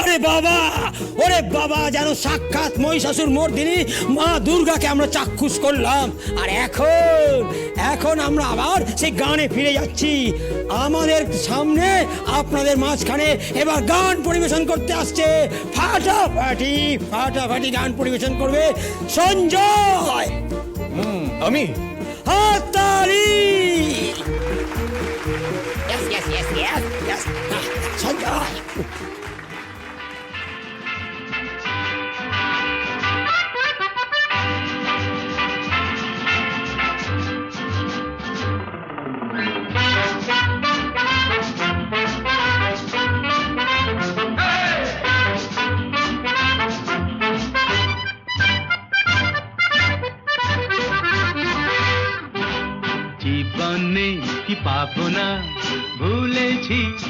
আরে বাবা ওরে বাবা যেন সাক্ষাৎ মহিষাসুর মর্দিনী মা দুর্গাকে আমরা চাক্ষুষ করলাম আর এখন এখন আমরা আবার সেই গানে ফিরে যাচ্ছি আমাদের সামনে আপনাদের মাঝখানে এবার গান পরিবেশন করতে আসছে ফাটাফাটি ফাটাফাটি গান পরিবেশন করবে সঞ্জয় আমি হাততালি Yes, yes, yes, yes, yes. Ah, Sanjay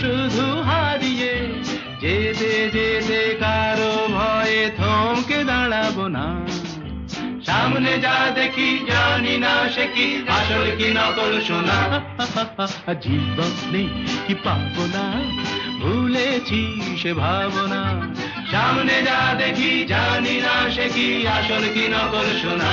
শুধু হারিয়ে যেতে যেতে কারও ভয়ে থমকে দাঁড়াবো না। সামনে যা দেখি জানি না সে কি, আসল কি নকল শোনা জীবনে কি পাবো না, ভুলেছি সে ভাবনা। সামনে যা দেখি জানি না সে কি, আসল কি নকল শোনা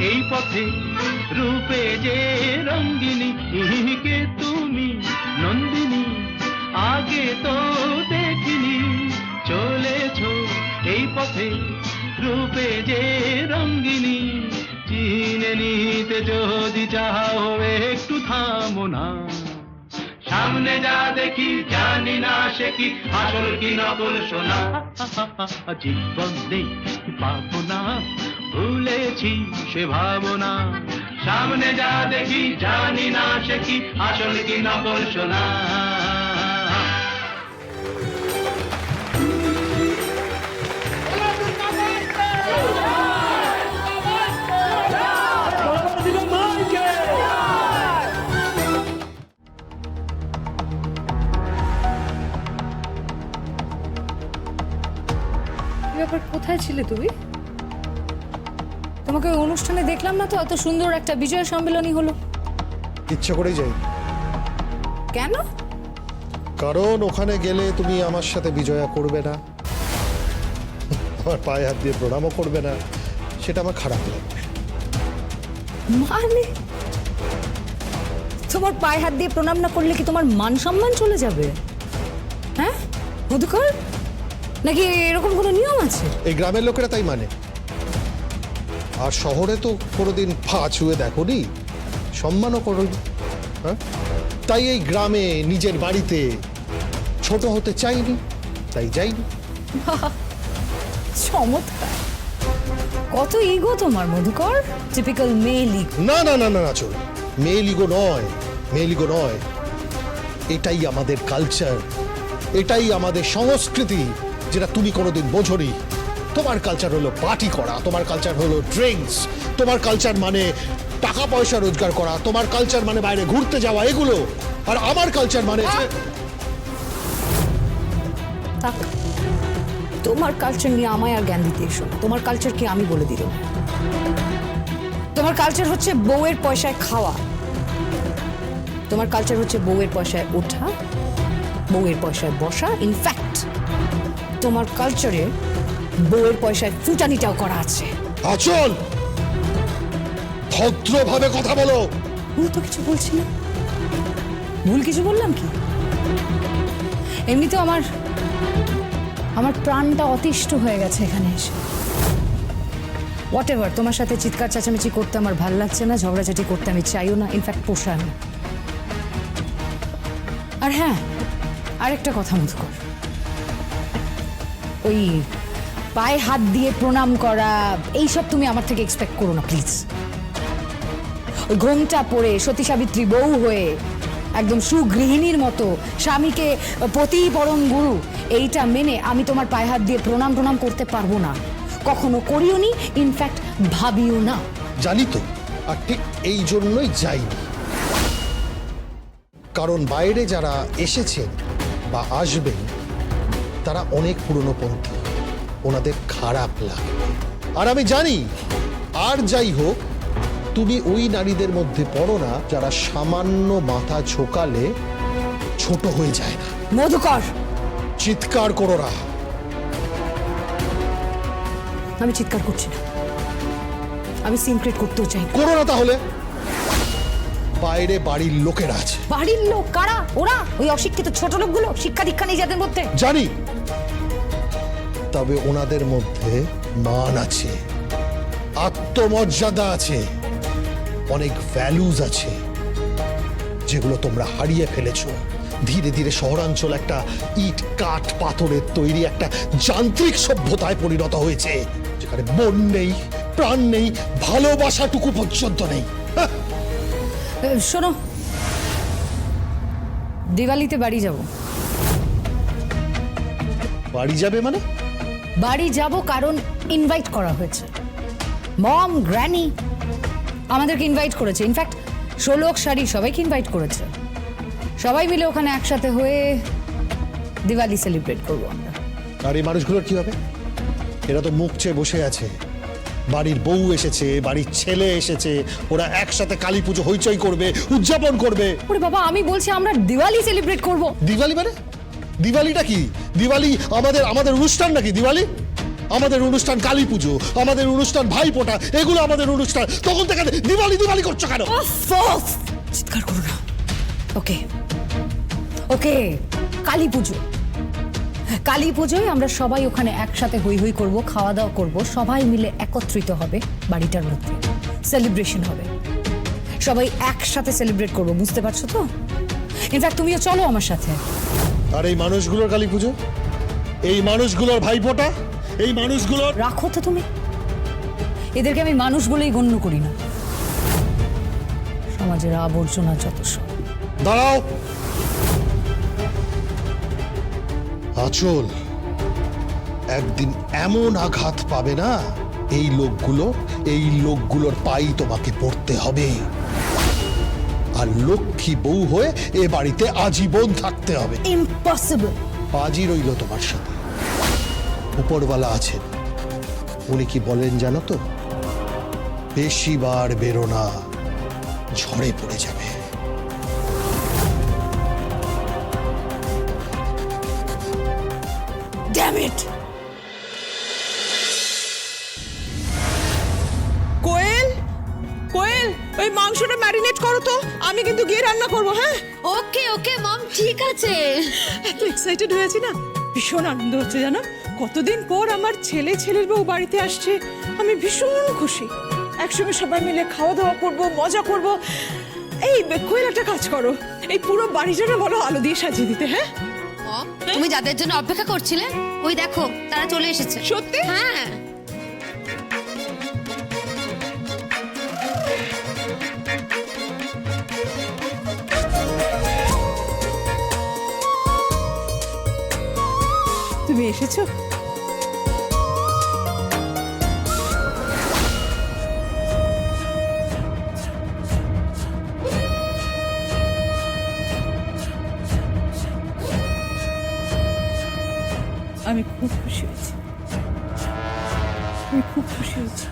এই পথে রূপে যে রঙ্গিনী কে তুমি নন্দিনী, আগে তো দেখিনি, চলেছ এই পথে রূপে যে রঙ্গিনী। চিনে নিতে যদি চাও, একটু থামো না। সামনে যা দেখি, জানি না সে কি, আসল কি নকল শোনা জীবন নেই, পাবো না। ভুলেছি সে ভাবনা। সামনে যা দেখি, জানি না সে কি, আসল কি নকল শোনা। ব্যাপার কোথায় ছিলে তুমি? তোমাকে ওই অনুষ্ঠানে দেখলাম না তো? এত সুন্দর একটা বিজয় সম্মেলনী হলো। ইচ্ছা করেই যাই। কেন? কারণ ওখানে গেলে তুমি আমার সাথে বিজয়া করবে না। আমার পায়ে হাত দিয়ে প্রণামও করবে না। সেটা আমার খারাপ লাগবে মানে? তোমার পায়ে হাত দিয়ে প্রণাম না করলে কি তোমার মান সম্মান চলে যাবে? হ্যাঁ? মধুকর? নাকি এরকম কোনো নিয়ম আছে? এই গ্রামের লোকেরা তাই মানে। আর শহরে তো কোনোদিন পা ছুঁয়ে দেখোনি? সম্মানও করোনি হ্যাঁ? তাই এই গ্রামে নিজের বাড়িতে ছোট হতে চাইনি তাই যাইনি। চমৎকার। কত ইগো তোমার মধুকর? টিপিক্যাল মেল ইগো না না না না না চল। মেয়েলিগো নয় মেয়েলিগো নয়। এটাই আমাদের কালচার এটাই আমাদের সংস্কৃতি যেটা তুমি কোনোদিন বোঝনি। তোমার কালচার হলো পার্টি করা, তোমার কালচার হলো ড্রিঙ্কস তোমার কালচার মানে টাকা পয়সা রোজগার করা, তোমার কালচার মানে বাইরে ঘুরতে যাওয়া, এগুলো। আর আমার কালচার মানে তোমার কালচার নিয়ে আমায় আর জ্ঞান দিতে এসো তোমার কালচার কি আমি বলে দিলাম? তোমার কালচার হচ্ছে বউয়ের পয়সায় খাওয়া। তোমার কালচার হচ্ছে বউয়ের পয়সায় ওঠা, বউয়ের পয়সায় বসা ইনফ্যাক্ট তোমার কালচারে বউয়ের পয়সায় ফুটানিটাও করা আছে। আচল! ভদ্রভাবে কথা বলো। ভুল তো কিছু বলছি না। ভুল কিছু বললাম কি? এমনিতেও আমার আমার প্রাণটা অতিষ্ঠ হয়ে গেছে এখানে এসে। হোয়াট এভার তোমার সাথে চিৎকার চেঁচামেচি করতে আমার ভালো লাগছে না ঝগড়াঝাটি করতে আমি চাইও না ইনফ্যাক্ট পোষায় না। আর হ্যাঁ আরেকটা কথা মধুকর ওই পায়ে হাত দিয়ে প্রণাম করা, এইসব তুমি আমার থেকে এক্সপেক্ট করো না প্লিজ ওই ঘোমটা পরে সতী সাবিত্রী বউ হয়ে একদম সুগৃহিণীর মতো, স্বামীকে পতি পরম গুরু, এইটা মেনে আমি তোমার পায়ে হাত দিয়ে প্রণাম প্রণাম করতে পারব না। কখনো করিও নি ইনফ্যাক্ট ভাবিও না। জানি তো, আর ঠিক এই জন্যই যাইনি। কারণ বাইরে যারা এসেছেন বা আসবেন, তারা অনেক পুরনো পন্থী। ওনাদের খারাপ লাগে। আর আমি জানি আর যাই হোক তুমি ওই নারীদের মধ্যে পড়ো না যারা সামান্য মাথা ঝোকালে ছোট হয়ে যায় না। মধুকর! চিৎকার করো না। আমি চিৎকার করছি না। আমি সিনক্রেট করতেও চাই করো না তাহলে। বাইরে বাড়ির লোকেরা আছে। বাড়ির লোক কারা? ওরা? ওই অশিক্ষিত ছোট লোকগুলো শিক্ষা দীক্ষা নেই যাদের মধ্যে। জানি তবে ওনাদের মধ্যে মান আছে আত্মমর্যাদা আছে অনেক ভ্যালুজ আছে যেগুলো তোমরা হারিয়ে ফেলেছো। ধীরে ধীরে শহরাঞ্চল একটা ইট কাঠ পাথরের তৈরি একটা যান্ত্রিক সভ্যতায় পরিণত হয়েছে যেখানে মন নেই প্রাণ নেই ভালোবাসাটুকু পর্যন্ত নেই। হ্যাঁ, শোনো। দিওয়ালিতে বাড়ি যাব। বাড়ি যাবে মানে? বাড়ি যাব কারণ ইনভাইট করা হয়েছে। মম গ্র্যানি আমাদেরকে ইনভাইট করেছে। ইনফ্যাক্ট ষোলক শাড়ি সবাইকে ইনভাইট করেছে। সবাই মিলে ওখানে একসাথে হয়ে দিওয়ালি সেলিব্রেট করব আমরা। আর এই মানুষগুলোর কি হবে? এরা তো মুখ চেয়ে বসে আছে। বাড়ির বউ এসেছে বাড়ির ছেলে এসেছে ওরা একসাথে কালী পুজো হইচই করবে উদযাপন করবে। ওরে বাবা আমি বলছি আমরা দিওয়ালি সেলিব্রেট করব। দিওয়ালি মানে? দিওয়ালিটা কি? দিওয়ালি আমাদের আমাদের অনুষ্ঠান নাকি দিওয়ালি? আমাদের অনুষ্ঠান কালী পুজো, আমাদের অনুষ্ঠান ভাইফোঁটা এগুলো আমাদের অনুষ্ঠান। তখন থেকে দিওয়ালি দিওয়ালি করছ কেন? চিৎকার করো না। ওকে ওকে, কালী পুজো। কালী পুজোয় আমরা সবাই ওখানে একসাথে হই হই করব, খাওয়া দাওয়া করব, সবাই মিলে একত্রিত হবে বাড়িটার মধ্যে। সেলিব্রেশন হবে। সবাই একসাথে সেলিব্রেট করব, বুঝতে পারছ তো? ইনফ্যাক্ট তুমিও চলো আমার সাথে। আর এই মানুষগুলোর কালী পুজো? এই মানুষগুলোর ভাইফোঁটা? এই মানুষগুলোর রাখো তো তুমি। এদেরকে আমি মানুষ বলেই গণ্য করি না। সমাজের আবর্জনা যত সব। দাঁড়াও। আচল একদিন এমন আঘাত পাবে না? এই লোকগুলো এই লোকগুলোর পাই তোমাকে পড়তে হবে। আর লক্ষ্মী বউ হয়ে এ বাড়িতে আজীবন থাকতে হবে। ইম্পসিবল বাজি রইল তোমার সাথে। উপরওয়ালা আছেন। উনি কি বলেন জানো তো? বেশি বার বেরো না ঝড়ে পড়ে যাবে ওই মাংসটা ম্যারিনেট করো তো আমি কিন্তু গিয়ে রান্না করব হ্যাঁ? ওকে ওকে মম ঠিক আছে। এত এক্সাইটেড হয়েছি না ভীষণ আনন্দ হচ্ছে জানো? কতদিন পর আমার ছেলে ছেলের বউ বাড়িতে আসছে আমি ভীষণ খুশি। একসঙ্গে সবাই মিলে খাওয়া দাওয়া করব মজা করব। এই কোয়েল একটা কাজ করো এই পুরো বাড়িটা না বলো আলো দিয়ে সাজিয়ে দিতে হ্যাঁ? তুমি যাদের জন্য অপেক্ষা করছিলে ওই দেখো তারা চলে এসেছে। সত্যি? হ্যাঁ। তুমি এসেছ? আমি খুব খুশি হয়েছি। আমি খুব খুশি হয়েছি।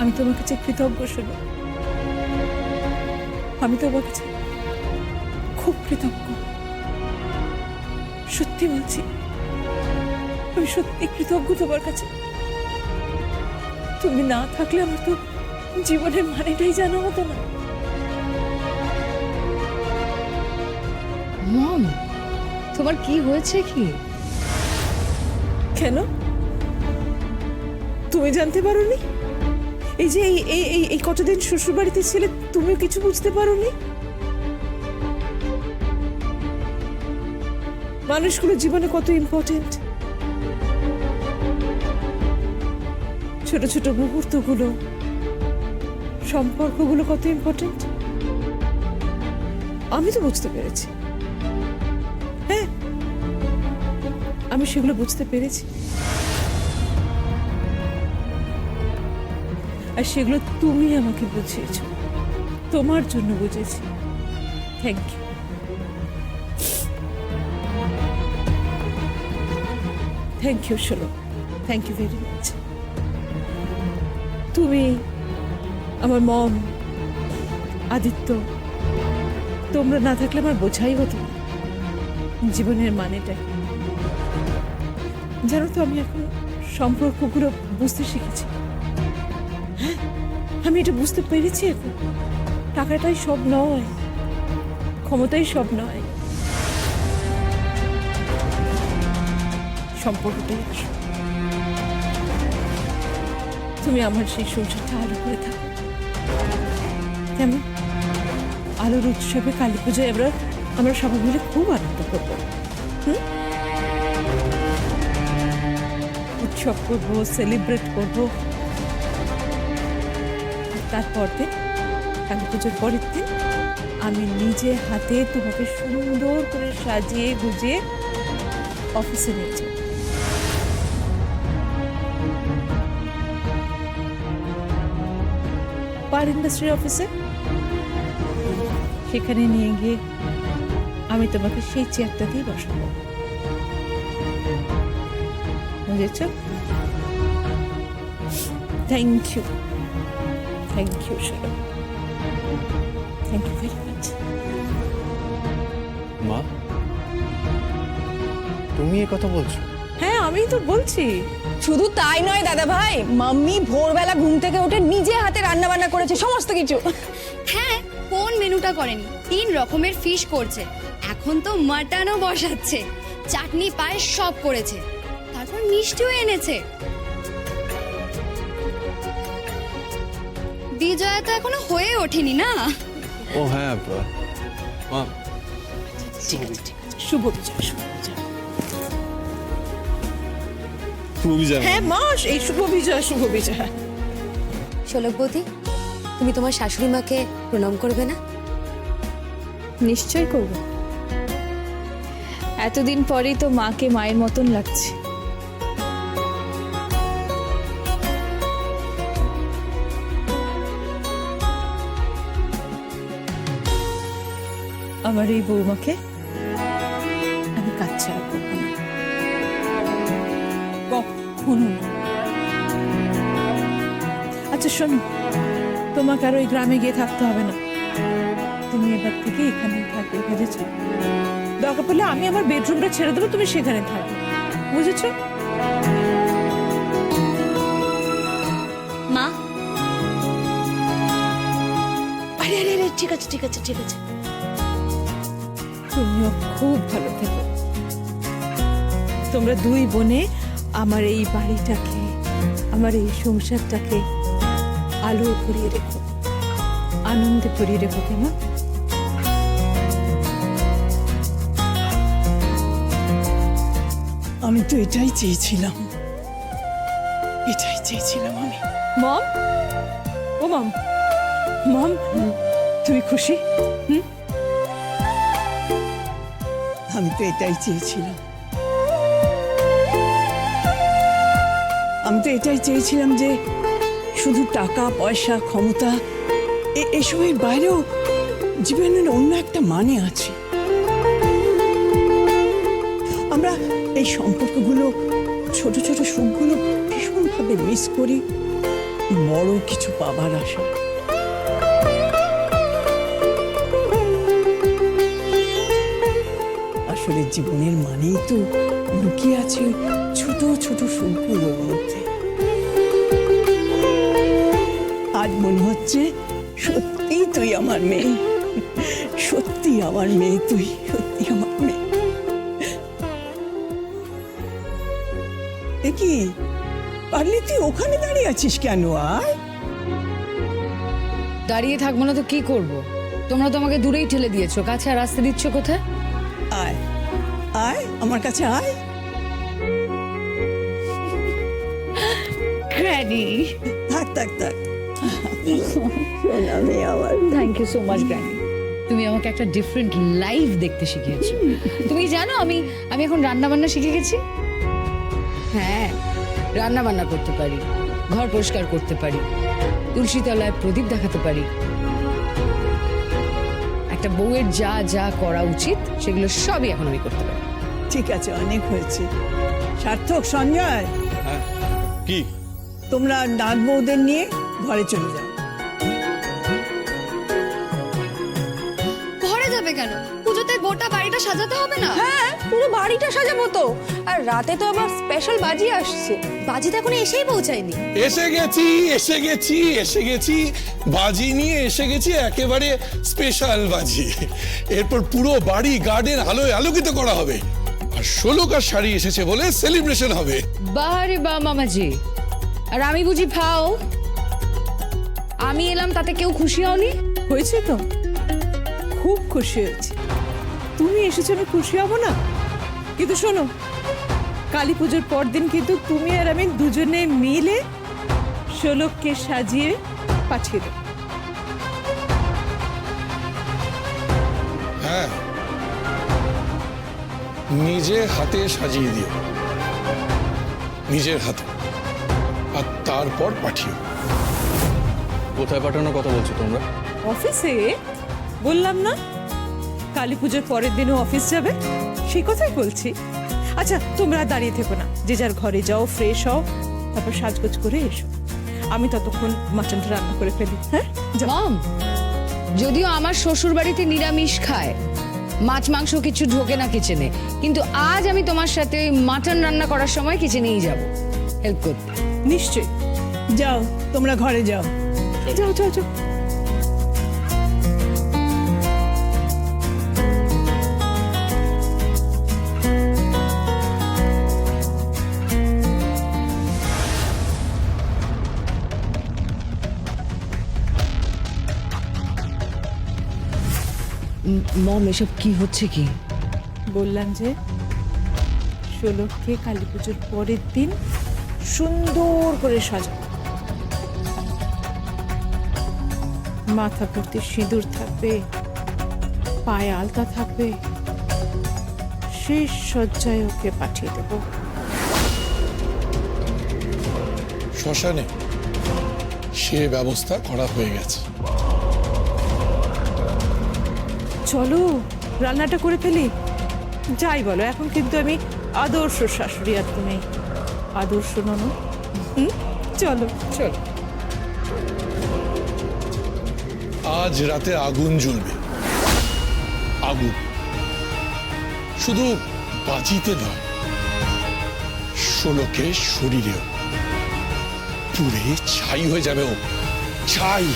আমি তোমার কাছে কৃতজ্ঞ শুনি আমি তোমার কাছে খুব কৃতজ্ঞ। সত্যি বলছি আমি সত্যি কৃতজ্ঞ তোমার কাছে। তুমি না থাকলে আমার তো জীবনের মানেটাই জানা হতো না। মম তোমার কি হয়েছে কি? কেন? তুমি জানতে পারোনি? এই যে এই এই এই কতদিন শ্বশুর বাড়িতে ছিলে তুমিও কিছু বুঝতে পারোনি? মানুষগুলো জীবনে কত ইম্পর্টেন্ট ছোট ছোট মুহূর্তগুলো, সম্পর্কগুলো কত ইম্পর্টেন্ট আমি তো বুঝতে পেরেছি। হ্যাঁ আমি সেগুলো বুঝতে পেরেছি। আর সেগুলো তুমি আমাকে বুঝিয়েছ। তোমার জন্য বুঝেছি। থ্যাংক ইউ থ্যাংক ইউ শোনো থ্যাংক ইউ ভেরি মাচ তুমি আমার মম আদিত্য, তোমরা না থাকলে আমার বোঝাই হতো জীবনের মানেটা জানো তো, আমি এখন সম্পর্কগুলো বুঝতে শিখেছি। হ্যাঁ? আমি এটা বুঝতে পেরেছি এখন। টাকাটাই সব নয়, ক্ষমতাই সব নয়। সম্পর্কটাই তুমি আমার সেই সংসারটা আলো করে থাকো। কেমন? আলোর উৎসবে কালী পুজোয় আমরা আমরা সবাই মিলে খুব আনন্দ করব। হুম? উৎসব করব সেলিব্রেট করব। তারপর দিন কালী পুজোর পরের দিন, আমি নিজে হাতে তোমাকে সুন্দর করে সাজিয়ে গুজিয়ে অফিসে নিয়ে পার ইন্ডাস্ট্রি অফিসে সেখানে নিয়ে গিয়ে আমি তোমাকে সেই চেয়ারটা দিয়ে বসাবো। বুঝেছ? Thank you thank you thank you very much মা, তুমি এ কথা বলছো? আমি তো বলছি। শুধু তাই নয় দাদা ভাই মাম্মি ভোরবেলা ঘুম থেকে উঠে নিজে হাতে রান্না বান্না করেছে সমস্ত কিছু। হ্যাঁ কোন মেনুটা করেনি? তিন রকমের ফিশ করছে। এখন তো মাটনও বসাচ্ছে। চাটনি পায়েস সব করেছে। তারপর মিষ্টিও এনেছে। বিজয়া তো এখনও হয়ে ওঠেনি না? ও হ্যাঁ বা- মা। শুভ বিজয় শুভ বিজয়। জানো হ্যাঁ মা এই শুভ বিজয় শুভ বিজয়। শোলকবতী তুমি তোমার শাশুড়ি মাকে প্রণাম করবে না? নিশ্চয় করব। এতদিন পরেই তো মাকে মায়ের মতন লাগছে। আমার এই বৌমাকে আমি কাজ ছাড়া কখনো না। আচ্ছা শোনো তোমাকে আর ওই গ্রামে গিয়ে থাকতে হবে না। তুমি এবার থেকে এখানেই থাকবে বুঝেছ? দরকার পড়লে আমি আমার বেডরুমটা ছেড়ে দেবো তুমি সেখানে থাকবে। বুঝেছ? মা? আরে আরে আরে ঠিক আছে ঠিক আছে ঠিক আছে। তুমিও খুব ভালো থেকো। তোমরা দুই বোনে আমার এই বাড়িটাকে আমার এই সংসারটাকে আলো করিয়ে রেখো আনন্দে করিয়ে রেখো কেমন আমি তো এটাই চেয়েছিলাম। এটাই চেয়েছিলাম আমি। মম? ও মম। মম তুমি খুশি? হুম? আমি তো এটাই চেয়েছিলাম। আমি তো এটাই চেয়েছিলাম যে শুধু টাকা, পয়সা, ক্ষমতা এসবের বাইরেও জীবনের অন্য একটা মানে আছে। আমরা এই সম্পর্কগুলো, ছোট ছোট সুখগুলো ভীষণভাবে মিস করি। বড় কিছু পাবার আশা। আসলে জীবনের মানেই তো লুকিয়ে আছে ছোট ছোট সুখগুলোর মধ্যে আজ মনে হচ্ছে সত্যি তুই আমার মেয়ে। সত্যি আমার মেয়ে তুই সত্যি আমার মেয়ে। কি পারলি তুই ওখানে দাঁড়িয়ে আছিস কেন আয় দাঁড়িয়ে থাকব না তো কি করব? তোমরা তো আমাকে দূরেই ঠেলে দিয়েছ। কাছে আর আসতে দিচ্ছ কোথায়? আয় আয় আমার কাছে আয়। গ্র্যানি থাক থাক থাক। সোনা মেয়ে আমার thank you so much granny তুমি আমাকে একটা ডিফারেন্ট লাইফ দেখতে শিখিয়েছো। তুমি জানো আমি আমি এখন রান্না বান্না শিখে গেছি? হ্যাঁ রান্না বান্না করতে পারি ঘর পরিষ্কার করতে পারি তুলসী তলায় প্রদীপ দেখাতে পারি। একটা বউয়ের যা যা করা উচিত সেগুলো সবই এখন আমি করতে পারি। ঠিক আছে অনেক হয়েছে। সার্থক সঞ্জয়? হ্যাঁ কি? তোমরা নাগ বউদের নিয়ে ঘরে চলে যাও। ঘরে যাবে কেন? পুজোতে গোটা বাড়িটা সাজাতে হবে না? হ্যাঁ পুরো বাড়িটা সাজাবো তো। আর রাতে তো আবার স্পেশাল বাজি আসছে। বাজি তো এখন এসেই পৌঁছায়নি। এসে গেছি এসে গেছি এসে গেছি। বাজি নিয়ে এসে গেছি একেবারে স্পেশাল বাজি। এরপর পুরো বাড়ি গার্ডেন আলোয় আলোকিত করা হবে। আর ষোলোকার শাড়ি এসেছে বলে সেলিব্রেশন হবে। বারে বা মামাজি। আর আমি বুঝি ফাও আমি এলাম তাতে কেউ খুশি হওনি? হয়েছে তো। খুব খুশি হয়েছি। তুমি এসেছ আমি খুশি হব না? কিন্তু শোনো কালী পুজোর পর দিন কিন্তু তুমি আর আমি দুজনে মিলে ষোলককে সাজিয়ে পাঠিয়ে দেবো। হ্যাঁ নিজে হাতে সাজিয়ে দিও। নিজের হাতে। তারপর পাঠিও। কোথায় পাঠানোর কথা বলছো তোমরা? অফিসে? বললাম না। কালী পুজোর পরের দিনও অফিস যাবে? সেই কথাই বলছি। আচ্ছা তোমরা দাঁড়িয়ে থেকো না। যে যার ঘরে যাও ফ্রেশ হও তারপর সাজগোজ করে এসো। আমি ততক্ষণ মাটনটা রান্না করে ফেলি হ্যাঁ? মম যদিও আমার শ্বশুর বাড়িতে নিরামিষ খায় মাছ মাংস কিছু ঢোকে না কিচেনে কিন্তু আজ আমি তোমার সাথে ওই মাটন রান্না করার সময় কিচেনেই যাব। হেল্প করতে। নিশ্চয়ই। যাও তোমরা ঘরে যাও। যাও যাও যাও। মম এসব কি হচ্ছে কি? বললাম যে ষোলককে কালী পুজোর পরের দিন সুন্দর করে সাজাবো মাথা ভর্তি সিঁদুর থাকবে পায়ে আলতা থাকবে শেষ সজ্জায় ওকে পাঠিয়ে দেবো। শ্মশানে সে ব্যবস্থা করা হয়ে গেছে। চলো রান্নাটা করে ফেলি। যাই বলো এখন কিন্তু আমি আদর্শ শাশুড়ি আর তুমি। আদর্শ হুম? চলো। চলো। আজ রাতে আগুন জ্বলবে। আগুন। শুধু বাঁচিতে নয় ষোলোকে শরীরেও পুড়ে ছাই হয়ে যাবে ও ছাই!